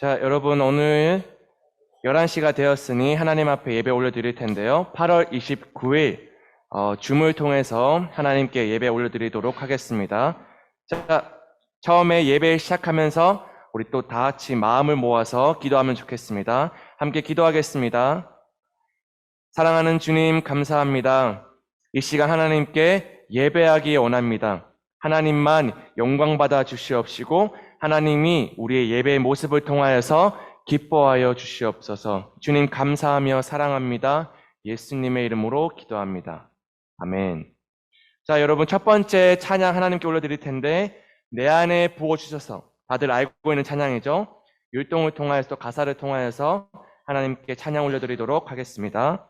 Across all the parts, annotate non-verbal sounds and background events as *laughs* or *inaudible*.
자, 여러분 오늘 11시가 되었으니 하나님 앞에 예배 올려드릴 텐데요. 8월 29일 어, 줌을 통해서 하나님께 예배 올려드리도록 하겠습니다. 자, 처음에 예배 시작하면서 우리 또 다 같이 마음을 모아서 기도하면 좋겠습니다. 함께 기도하겠습니다. 사랑하는 주님 감사합니다. 이 시간 하나님께 예배하기 원합니다. 하나님만 영광 받아 주시옵시고 하나님이 우리의 예배의 모습을 통하여서 기뻐하여 주시옵소서. 주님 감사하며 사랑합니다. 예수님의 이름으로 기도합니다. 아멘. 자, 여러분 첫 번째 찬양 하나님께 올려드릴 텐데 내 안에 부어 주셔서 다들 알고 있는 찬양이죠. 율동을 통하여서 또 가사를 통하여서 하나님께 찬양 올려드리도록 하겠습니다.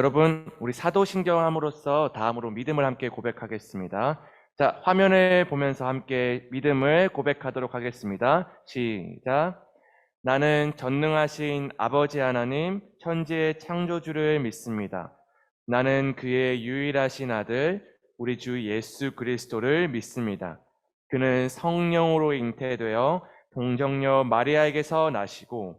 여러분, 우리 사도신경함으로써 다음으로 믿음을 함께 고백하겠습니다. 자, 화면을 보면서 함께 믿음을 고백하도록 하겠습니다. 시작. 나는 전능하신 아버지 하나님, 천지의 창조주를 믿습니다. 나는 그의 유일하신 아들, 우리 주 예수 그리스도를 믿습니다. 그는 성령으로 잉태되어 동정녀 마리아에게서 나시고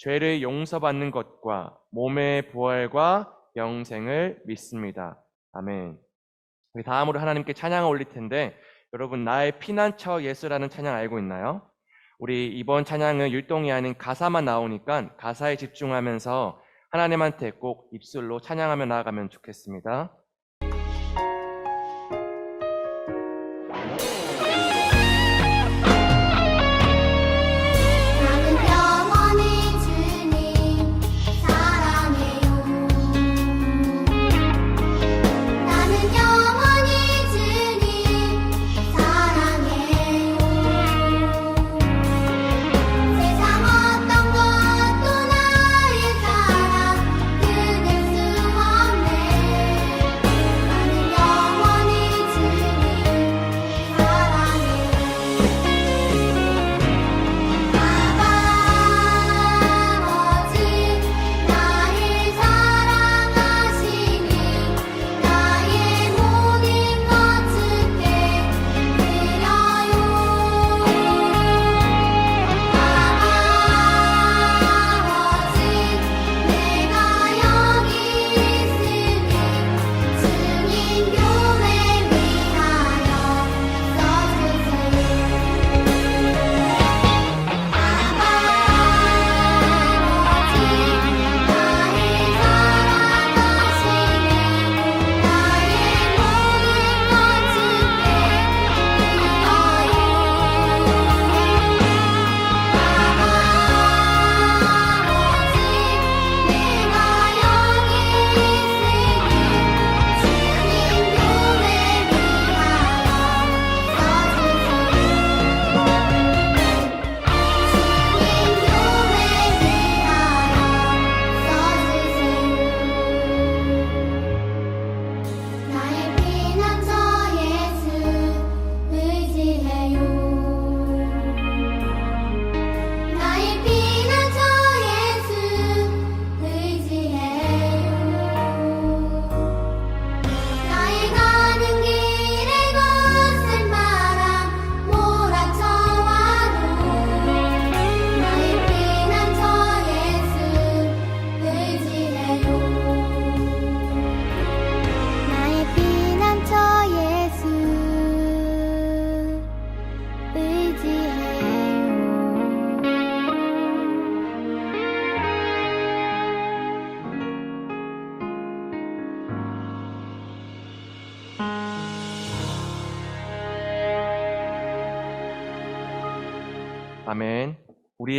죄를 용서받는 것과 몸의 부활과 영생을 믿습니다. 아멘. 우리 다음으로 하나님께 찬양을 올릴 텐데 여러분 나의 피난처 예수라는 찬양 알고 있나요? 우리 이번 찬양은 율동이 아닌 가사만 나오니까 가사에 집중하면서 하나님한테 꼭 입술로 찬양하며 나아가면 좋겠습니다.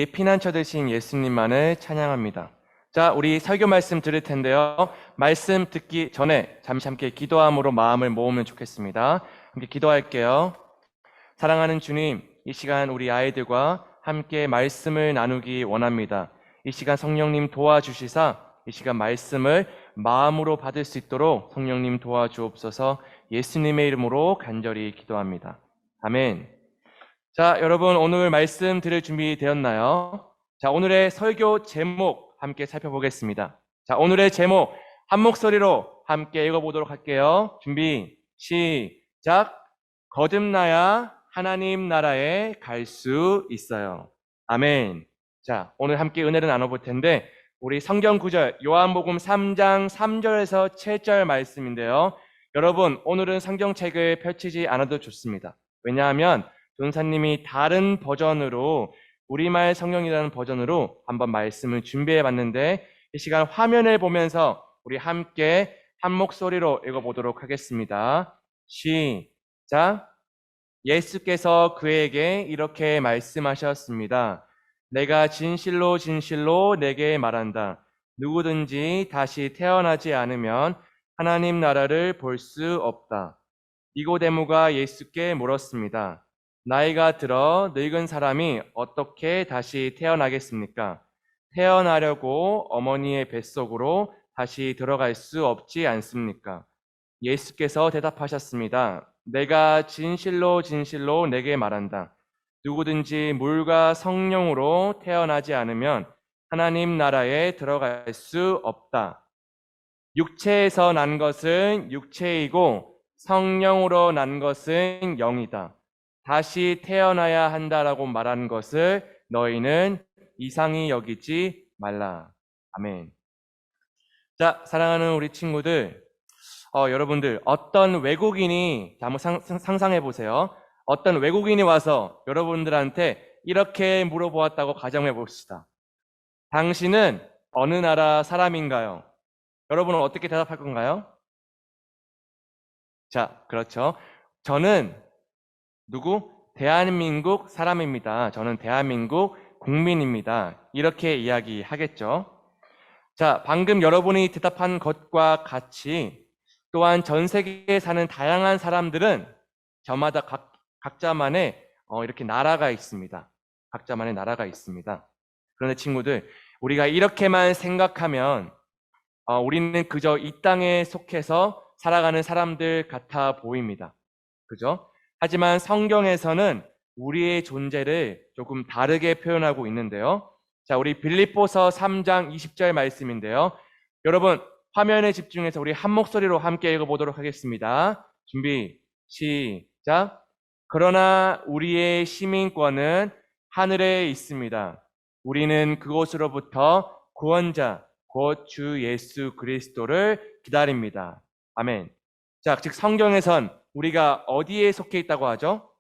우리의 피난처 되신 예수님만을 찬양합니다. 자, 우리 설교 말씀 들을 텐데요. 말씀 듣기 전에 잠시 함께 기도함으로 마음을 모으면 좋겠습니다. 함께 기도할게요. 사랑하는 주님, 이 시간 우리 아이들과 함께 말씀을 나누기 원합니다. 이 시간 성령님 도와주시사 이 시간 말씀을 마음으로 받을 수 있도록 성령님 도와주옵소서 예수님의 이름으로 간절히 기도합니다. 아멘. 자, 여러분 오늘 말씀 들을 준비 되었나요? 자, 오늘의 설교 제목 함께 살펴보겠습니다. 자, 오늘의 제목 한 목소리로 함께 읽어보도록 할게요. 준비, 시작. 거듭나야 하나님 나라에 갈 수 있어요. 아멘. 자, 오늘 함께 은혜를 나눠볼 텐데, 우리 성경 구절, 요한복음 3장 3절에서 7절 말씀인데요. 여러분, 오늘은 성경책을 펼치지 않아도 좋습니다. 왜냐하면, 전사님이 다른 버전으로, 우리말 성경이라는 버전으로 한번 말씀을 준비해 봤는데, 이 시간 화면을 보면서 우리 함께 한 목소리로 읽어보도록 하겠습니다. 시작. 예수께서 그에게 이렇게 말씀하셨습니다. 내가 진실로 진실로 내게 말한다. 누구든지 다시 태어나지 않으면 하나님 나라를 볼 수 없다. 니고데모가 예수께 물었습니다. 나이가 들어 늙은 사람이 어떻게 다시 태어나겠습니까? 태어나려고 어머니의 뱃속으로 다시 들어갈 수 없지 않습니까? 예수께서 대답하셨습니다. 내가 진실로 진실로 내게 말한다. 누구든지 물과 성령으로 태어나지 않으면 하나님 나라에 들어갈 수 없다. 육체에서 난 것은 육체이고 성령으로 난 것은 영이다. 다시 태어나야 한다라고 말한 것을 너희는 이상히 여기지 말라. 아멘. 자, 사랑하는 우리 친구들, 어, 여러분들, 어떤 외국인이, 자, 한번 상, 상상해 보세요. 어떤 외국인이 와서 여러분들한테 이렇게 물어보았다고 가정해 봅시다. 당신은 어느 나라 사람인가요? 여러분은 어떻게 대답할 건가요? 자, 그렇죠. 저는 누구? 대한민국 사람입니다. 저는 대한민국 국민입니다. 이렇게 이야기하겠죠. 자, 방금 여러분이 대답한 것과 같이 또한 전 세계에 사는 다양한 사람들은 저마다 각, 각자만의 어, 이렇게 나라가 있습니다. 각자만의 나라가 있습니다. 그런데 친구들, 우리가 이렇게만 생각하면 어, 우리는 그저 이 땅에 속해서 살아가는 사람들 같아 보입니다. 그죠? 하지만 성경에서는 우리의 존재를 조금 다르게 표현하고 있는데요. 자, 우리 빌립보서 3장 20절 말씀인데요. 여러분, 화면에 집중해서 우리 한 목소리로 함께 읽어보도록 하겠습니다. 준비, 시작. 그러나 우리의 시민권은 하늘에 있습니다. 우리는 그곳으로부터 구원자, 곧 주 예수 그리스도를 기다립니다. 아멘. 자, 즉 성경에선 우리가 어디에 속해 있다고 하죠?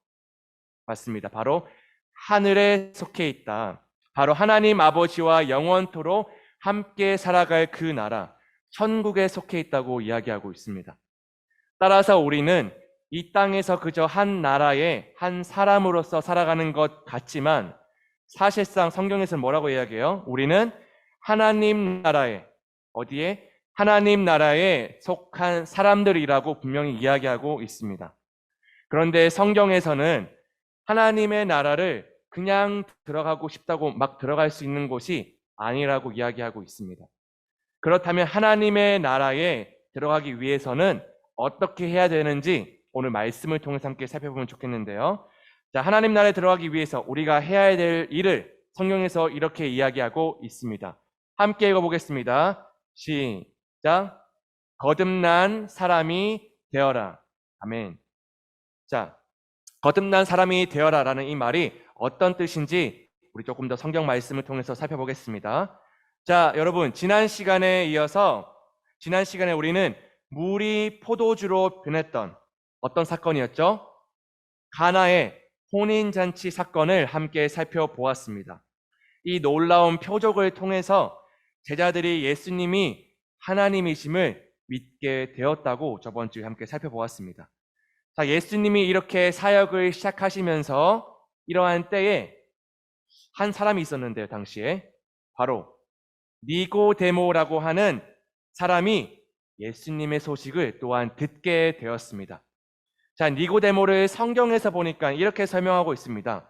맞습니다. 바로 하늘에 속해 있다. 바로 하나님 아버지와 영원토록 함께 살아갈 그 나라, 천국에 속해 있다고 이야기하고 있습니다. 따라서 우리는 이 땅에서 그저 한 나라의 한 사람으로서 살아가는 것 같지만 사실상 성경에서는 뭐라고 이야기해요? 우리는 하나님 나라에 어디에? 하나님 나라에 속한 사람들이라고 분명히 이야기하고 있습니다. 그런데 성경에서는 하나님의 나라를 그냥 들어가고 싶다고 막 들어갈 수 있는 곳이 아니라고 이야기하고 있습니다. 그렇다면 하나님의 나라에 들어가기 위해서는 어떻게 해야 되는지 오늘 말씀을 통해서 함께 살펴보면 좋겠는데요. 자, 하나님 나라에 들어가기 위해서 우리가 해야 될 일을 성경에서 이렇게 이야기하고 있습니다. 함께 읽어보겠습니다. 시 작. 거듭난 사람이 되어라. 아멘. 자, 거듭난 사람이 되어라라는 이 말이 어떤 뜻인지 우리 조금 더 성경 말씀을 통해서 살펴보겠습니다. 자, 여러분, 지난 시간에 이어서 지난 시간에 우리는 물이 포도주로 변했던 어떤 사건이었죠? 가나의 혼인 잔치 사건을 함께 살펴보았습니다. 이 놀라운 표적을 통해서 제자들이 예수님이 하나님이심을 믿게 되었다고 저번 주에 함께 살펴보았습니다. 자, 예수님이 이렇게 사역을 시작하시면서 이러한 때에 한 사람이 있었는데요, 당시에. 바로 니고데모라고 하는 사람이 예수님의 소식을 또한 듣게 되었습니다. 자, 니고데모를 성경에서 보니까 이렇게 설명하고 있습니다.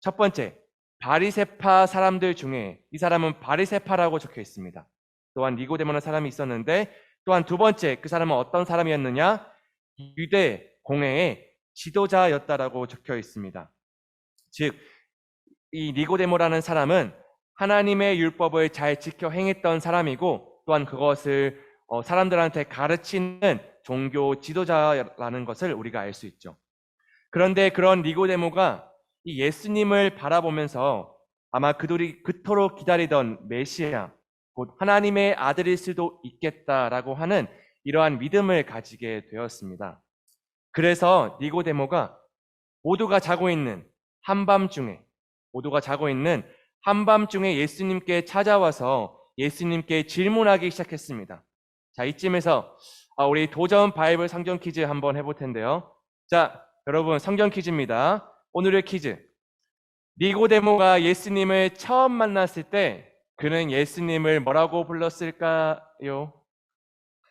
첫 번째, 바리세파 사람들 중에 이 사람은 바리세파라고 적혀 있습니다. 또한 니고데모라는 사람이 있었는데 또한 두 번째 그 사람은 어떤 사람이었느냐? 유대 공회의 지도자였다라고 적혀 있습니다. 즉, 이 니고데모라는 사람은 하나님의 율법을 잘 지켜 행했던 사람이고 또한 그것을 어, 사람들한테 가르치는 종교 지도자라는 것을 우리가 알 수 있죠. 그런데 그런 니고데모가 이 예수님을 바라보면서 아마 그들이 그토록 기다리던 메시아, 곧 하나님의 아들일 수도 있겠다라고 하는 이러한 믿음을 가지게 되었습니다. 그래서 니고데모가 모두가 자고 있는 한밤중에, 모두가 자고 있는 한밤중에 예수님께 찾아와서 예수님께 질문하기 시작했습니다. 자, 이쯤에서 아, 우리 도전 바이블 성경 퀴즈 한번 해볼 텐데요. 자, 여러분 성경 퀴즈입니다. 오늘의 퀴즈. 니고데모가 예수님을 처음 만났을 때 그는 예수님을 뭐라고 불렀을까요?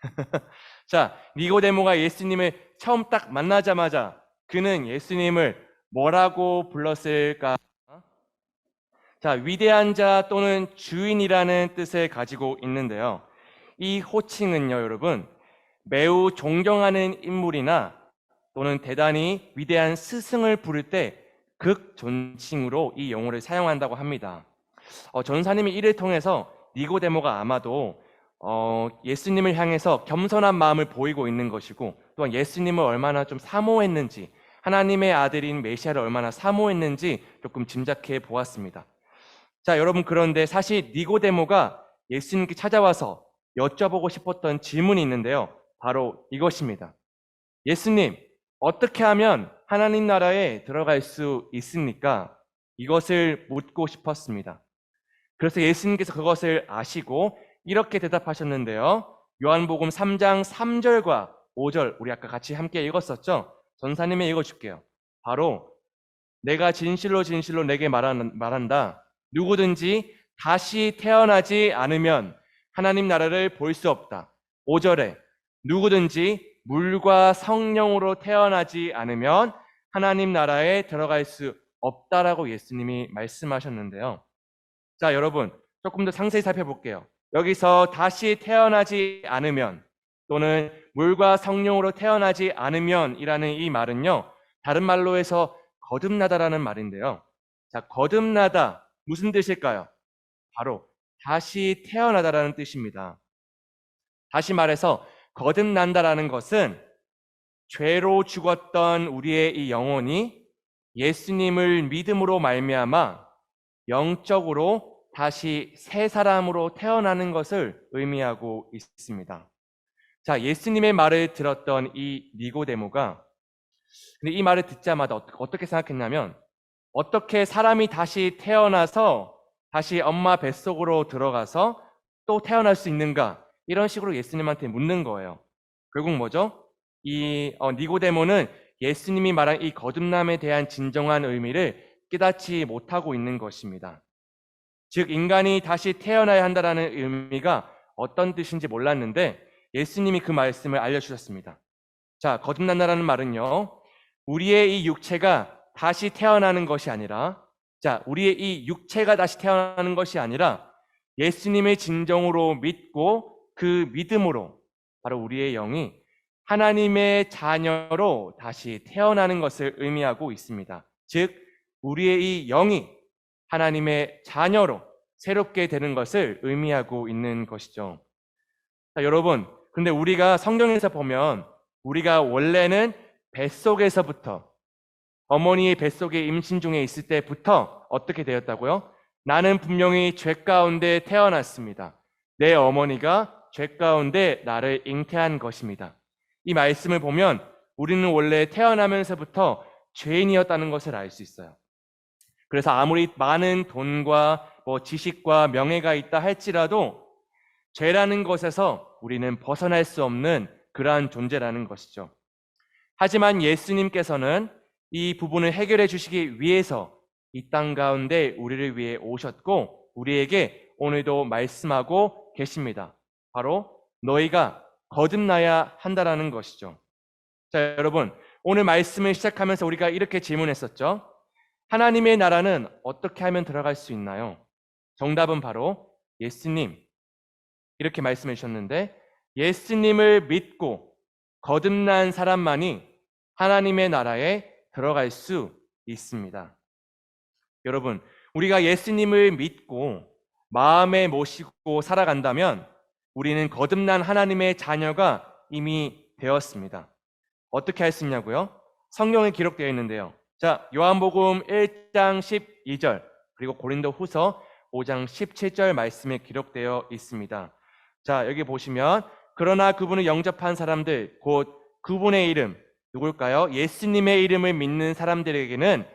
*laughs* 자, 니고데모가 예수님을 처음 딱 만나자마자 그는 예수님을 뭐라고 불렀을까? 자, 위대한 자 또는 주인이라는 뜻을 가지고 있는데요. 이 호칭은요, 여러분, 매우 존경하는 인물이나 또는 대단히 위대한 스승을 부를 때 극존칭으로 이 용어를 사용한다고 합니다. 어, 전사님이 이를 통해서 니고데모가 아마도 어, 예수님을 향해서 겸손한 마음을 보이고 있는 것이고 또한 예수님을 얼마나 좀 사모했는지 하나님의 아들인 메시아를 얼마나 사모했는지 조금 짐작해 보았습니다. 자, 여러분 그런데 사실 니고데모가 예수님께 찾아와서 여쭤보고 싶었던 질문이 있는데요. 바로 이것입니다. 예수님, 어떻게 하면 하나님 나라에 들어갈 수 있습니까? 이것을 묻고 싶었습니다. 그래서 예수님께서 그것을 아시고 이렇게 대답하셨는데요. 요한복음 3장 3절과 5절 우리 아까 같이 함께 읽었었죠? 전사님이 읽어줄게요. 바로 내가 진실로 진실로 내게 말한, 말한다. 누구든지 다시 태어나지 않으면 하나님 나라를 볼 수 없다. 5절에 누구든지 물과 성령으로 태어나지 않으면 하나님 나라에 들어갈 수 없다라고 예수님이 말씀하셨는데요. 자, 여러분, 조금 더 상세히 살펴볼게요. 여기서 다시 태어나지 않으면 또는 물과 성령으로 태어나지 않으면 이라는 이 말은요. 다른 말로 해서 거듭나다라는 말인데요. 자, 거듭나다 무슨 뜻일까요? 바로 다시 태어나다라는 뜻입니다. 다시 말해서 거듭난다라는 것은 죄로 죽었던 우리의 이 영혼이 예수님을 믿음으로 말미암아 영적으로 다시 새 사람으로 태어나는 것을 의미하고 있습니다. 자, 예수님의 말을 들었던 이 니고데모가 근데 이 말을 듣자마자 어떻게 생각했냐면 어떻게 사람이 다시 태어나서 다시 엄마 뱃속으로 들어가서 또 태어날 수 있는가? 이런 식으로 예수님한테 묻는 거예요. 결국 뭐죠? 이 어, 니고데모는 예수님이 말한 이 거듭남에 대한 진정한 의미를 깨닫지 못하고 있는 것입니다. 즉 인간이 다시 태어나야 한다라는 의미가 어떤 뜻인지 몰랐는데 예수님이 그 말씀을 알려주셨습니다. 자, 거듭난다라는 말은요, 우리의 이 육체가 다시 태어나는 것이 아니라, 자, 우리의 이 육체가 다시 태어나는 것이 아니라 예수님의 진정으로 믿고 그 믿음으로 바로 우리의 영이 하나님의 자녀로 다시 태어나는 것을 의미하고 있습니다. 즉, 우리의 이 영이 하나님의 자녀로 새롭게 되는 것을 의미하고 있는 것이죠. 자, 여러분, 근데 우리가 성경에서 보면 우리가 원래는 뱃속에서부터 어머니의 뱃속에 임신 중에 있을 때부터 어떻게 되었다고요? 나는 분명히 죄 가운데 태어났습니다. 내 어머니가 죄 가운데 나를 잉태한 것입니다. 이 말씀을 보면 우리는 원래 태어나면서부터 죄인이었다는 것을 알 수 있어요. 그래서 아무리 많은 돈과 뭐 지식과 명예가 있다 할지라도 죄라는 것에서 우리는 벗어날 수 없는 그러한 존재라는 것이죠. 하지만 예수님께서는 이 부분을 해결해 주시기 위해서 이 땅 가운데 우리를 위해 오셨고 우리에게 오늘도 말씀하고 계십니다. 바로 너희가 거듭나야 한다라는 것이죠. 자, 여러분, 오늘 말씀을 시작하면서 우리가 이렇게 질문했었죠. 하나님의 나라는 어떻게 하면 들어갈 수 있나요? 정답은 바로 예수님. 이렇게 말씀해 주셨는데, 예수님을 믿고 거듭난 사람만이 하나님의 나라에 들어갈 수 있습니다. 여러분, 우리가 예수님을 믿고 마음에 모시고 살아간다면 우리는 거듭난 하나님의 자녀가 이미 되었습니다. 어떻게 할 수 있냐고요? 성경에 기록되어 있는데요. 자, 요한복음 1장 12절 그리고 고린도 후서 5장 17절 말씀에 기록되어 있습니다. 자, 여기 보시면 그러나 그분을 영접한 사람들 곧 그분의 이름 누굴까요? 예수님의 이름을 믿는 사람들에게는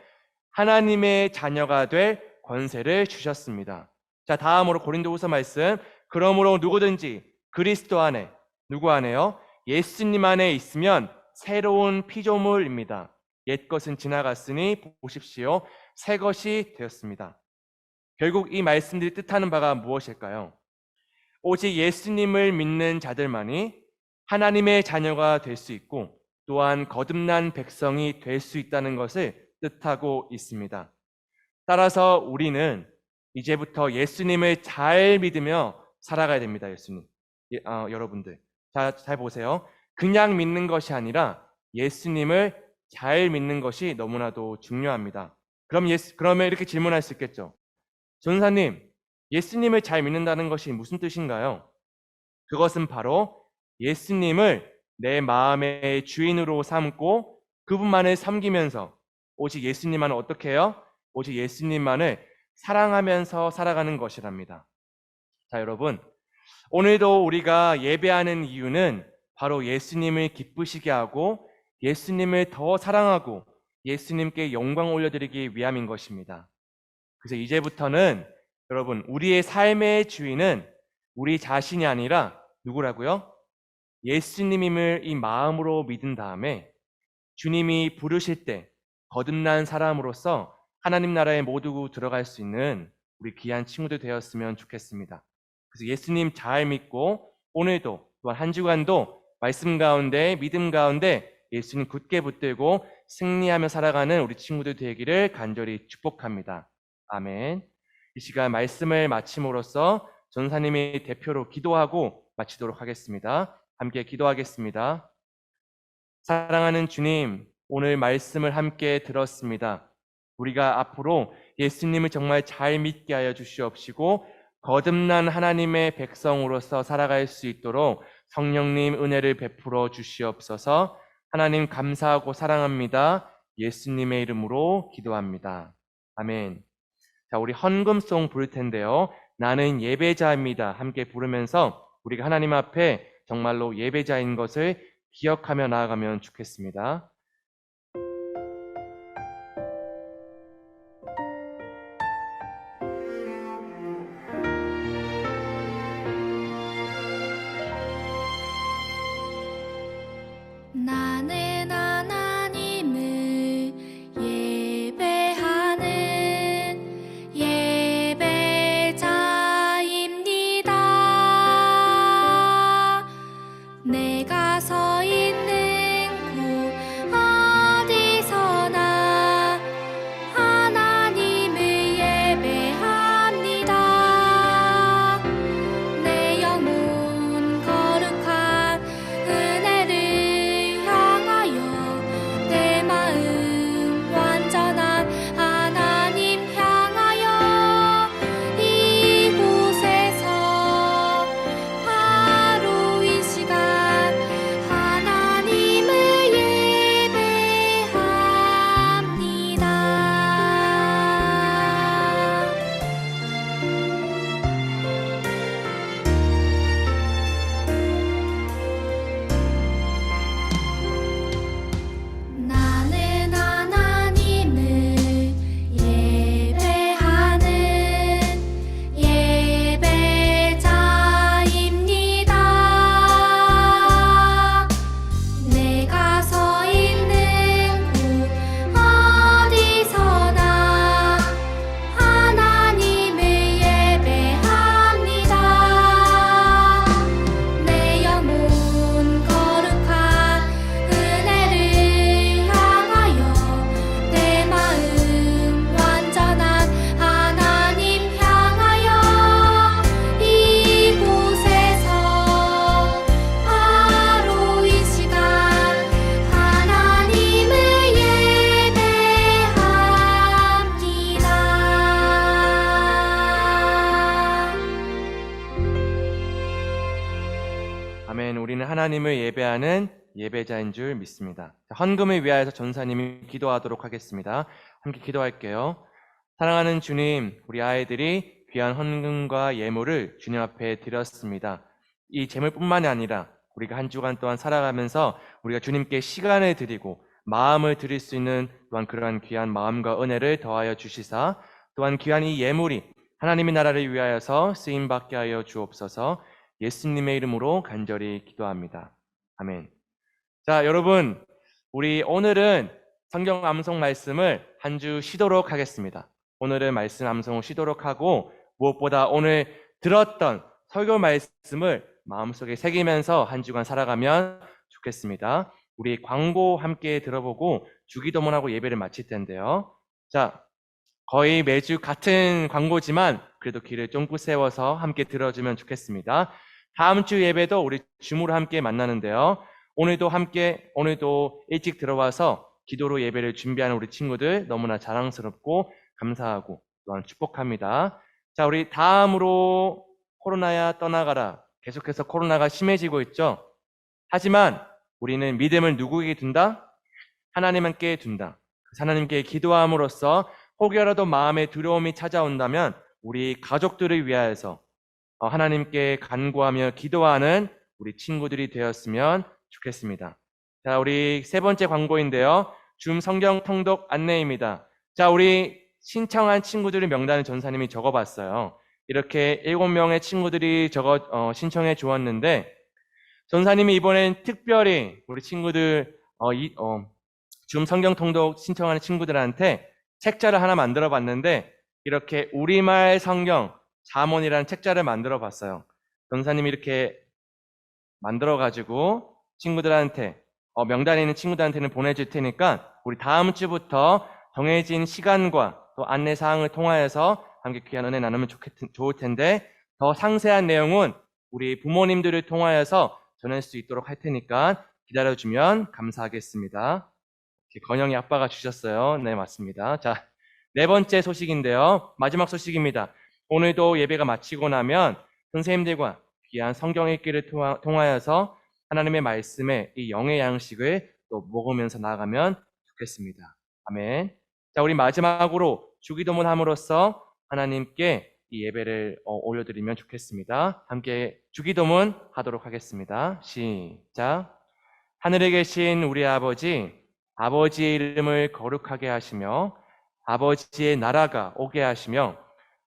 하나님의 자녀가 될 권세를 주셨습니다. 자, 다음으로 고린도후서 말씀. 그러므로 누구든지 그리스도 안에 누구 안에요? 예수님 안에 있으면 새로운 피조물입니다. 옛 것은 지나갔으니 보십시오. 새 것이 되었습니다. 결국 이 말씀들이 뜻하는 바가 무엇일까요? 오직 예수님을 믿는 자들만이 하나님의 자녀가 될 수 있고 또한 거듭난 백성이 될 수 있다는 것을 뜻하고 있습니다. 따라서 우리는 이제부터 예수님을 잘 믿으며 살아가야 됩니다. 예수님. 예, 어, 여러분들. 자, 잘 보세요. 그냥 믿는 것이 아니라 예수님을 잘 믿는 것이 너무나도 중요합니다. 그럼 예수, 그러면 이렇게 질문할 수 있겠죠. 전사님, 예수님을 잘 믿는다는 것이 무슨 뜻인가요? 그것은 바로 예수님을 내 마음의 주인으로 삼고 그분만을 섬기면서 오직 예수님만을 어떻게 해요? 오직 예수님만을 사랑하면서 살아가는 것이랍니다. 자, 여러분. 오늘도 우리가 예배하는 이유는 바로 예수님을 기쁘시게 하고 예수님을 더 사랑하고 예수님께 영광 올려드리기 위함인 것입니다. 그래서 이제부터는 여러분, 우리의 삶의 주인은 우리 자신이 아니라 누구라고요? 예수님임을 이 마음으로 믿은 다음에 주님이 부르실 때 거듭난 사람으로서 하나님 나라에 모두 들어갈 수 있는 우리 귀한 친구들 되었으면 좋겠습니다. 그래서 예수님 잘 믿고 오늘도 또한 한 주간도 말씀 가운데 믿음 가운데 예수님 굳게 붙들고 승리하며 살아가는 우리 친구들 되기를 간절히 축복합니다. 아멘. 이 시간 말씀을 마침으로써 전사님이 대표로 기도하고 마치도록 하겠습니다. 함께 기도하겠습니다. 사랑하는 주님, 오늘 말씀을 함께 들었습니다. 우리가 앞으로 예수님을 정말 잘 믿게 하여 주시옵시고 거듭난 하나님의 백성으로서 살아갈 수 있도록 성령님 은혜를 베풀어 주시옵소서. 하나님 감사하고 사랑합니다. 예수님의 이름으로 기도합니다. 아멘. 자, 우리 헌금송 부를 텐데요. 나는 예배자입니다. 함께 부르면서 우리가 하나님 앞에 정말로 예배자인 것을 기억하며 나아가면 좋겠습니다. 아멘. 우리는 하나님을 예배하는 예배자인 줄 믿습니다. 자, 헌금을 위하여서 전사님이 기도하도록 하겠습니다. 함께 기도할게요. 사랑하는 주님, 우리 아이들이 귀한 헌금과 예물을 주님 앞에 드렸습니다. 이 재물뿐만이 아니라 우리가 한 주간 동안 살아가면서 우리가 주님께 시간을 드리고 마음을 드릴 수 있는 또한 그러한 귀한 마음과 은혜를 더하여 주시사 또한 귀한 이 예물이 하나님의 나라를 위하여서 쓰임 받게 하여 주옵소서. 예수님의 이름으로 간절히 기도합니다. 아멘. 자, 여러분, 우리 오늘은 성경 암송 말씀을 한 주 쉬도록 하겠습니다. 오늘은 말씀 암송을 쉬도록 하고 무엇보다 오늘 들었던 설교 말씀을 마음속에 새기면서 한 주간 살아가면 좋겠습니다. 우리 광고 함께 들어보고 주기도문하고 예배를 마칠 텐데요. 자, 거의 매주 같은 광고지만 그래도 귀를 쫑긋 세워서 함께 들어주면 좋겠습니다. 다음 주 예배도 우리 줌으로 함께 만나는데요. 오늘도 함께, 오늘도 일찍 들어와서 기도로 예배를 준비하는 우리 친구들 너무나 자랑스럽고 감사하고 또한 축복합니다. 자, 우리 다음으로 코로나야 떠나가라. 계속해서 코로나가 심해지고 있죠. 하지만 우리는 믿음을 누구에게 둔다? 하나님께 둔다. 그래서 하나님께 기도함으로써 혹여라도 마음에 두려움이 찾아온다면 우리 가족들을 위하여서 어, 하나님께 간구하며 기도하는 우리 친구들이 되었으면 좋겠습니다. 자, 우리 세 번째 광고인데요. 줌 성경 통독 안내입니다. 자, 우리 신청한 친구들의 명단을 전사님이 적어봤어요. 이렇게 일곱 명의 친구들이 적어 어, 신청해 주었는데 전사님이 이번엔 특별히 우리 친구들 어, 이, 어, 줌 성경 통독 신청하는 친구들한테 책자를 하나 만들어 봤는데 이렇게 우리말 성경 자문이라는 책자를 만들어 봤어요. 전사님이 이렇게 만들어 가지고 친구들한테 어, 명단에 있는 친구들한테는 보내줄 테니까 우리 다음 주부터 정해진 시간과 또 안내 사항을 통하여서 함께 귀한 은혜 나누면 좋겠, 좋을 텐데 더 상세한 내용은 우리 부모님들을 통하여서 전할 수 있도록 할 테니까 기다려주면 감사하겠습니다. 건영이 아빠가 주셨어요. 네, 맞습니다. 자, 네 번째 소식인데요. 마지막 소식입니다. 오늘도 예배가 마치고 나면 선생님들과 귀한 성경 읽기를 통하- 통하여서 하나님의 말씀에 이 영의 양식을 또 먹으면서 나아가면 좋겠습니다. 아멘. 자, 우리 마지막으로 주기도문 함으로써 하나님께 이 예배를 어, 올려드리면 좋겠습니다. 함께 주기도문 하도록 하겠습니다. 시작. 하늘에 계신 우리 아버지, 아버지의 이름을 거룩하게 하시며 아버지의 나라가 오게 하시며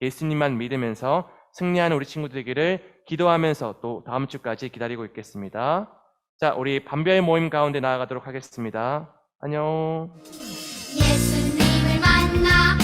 예수님만 믿으면서 승리하는 우리 친구들 되기를 기도하면서 또 다음 주까지 기다리고 있겠습니다. 자, 우리 반별 모임 가운데 나아가도록 하겠습니다. 안녕. 예수님을 만나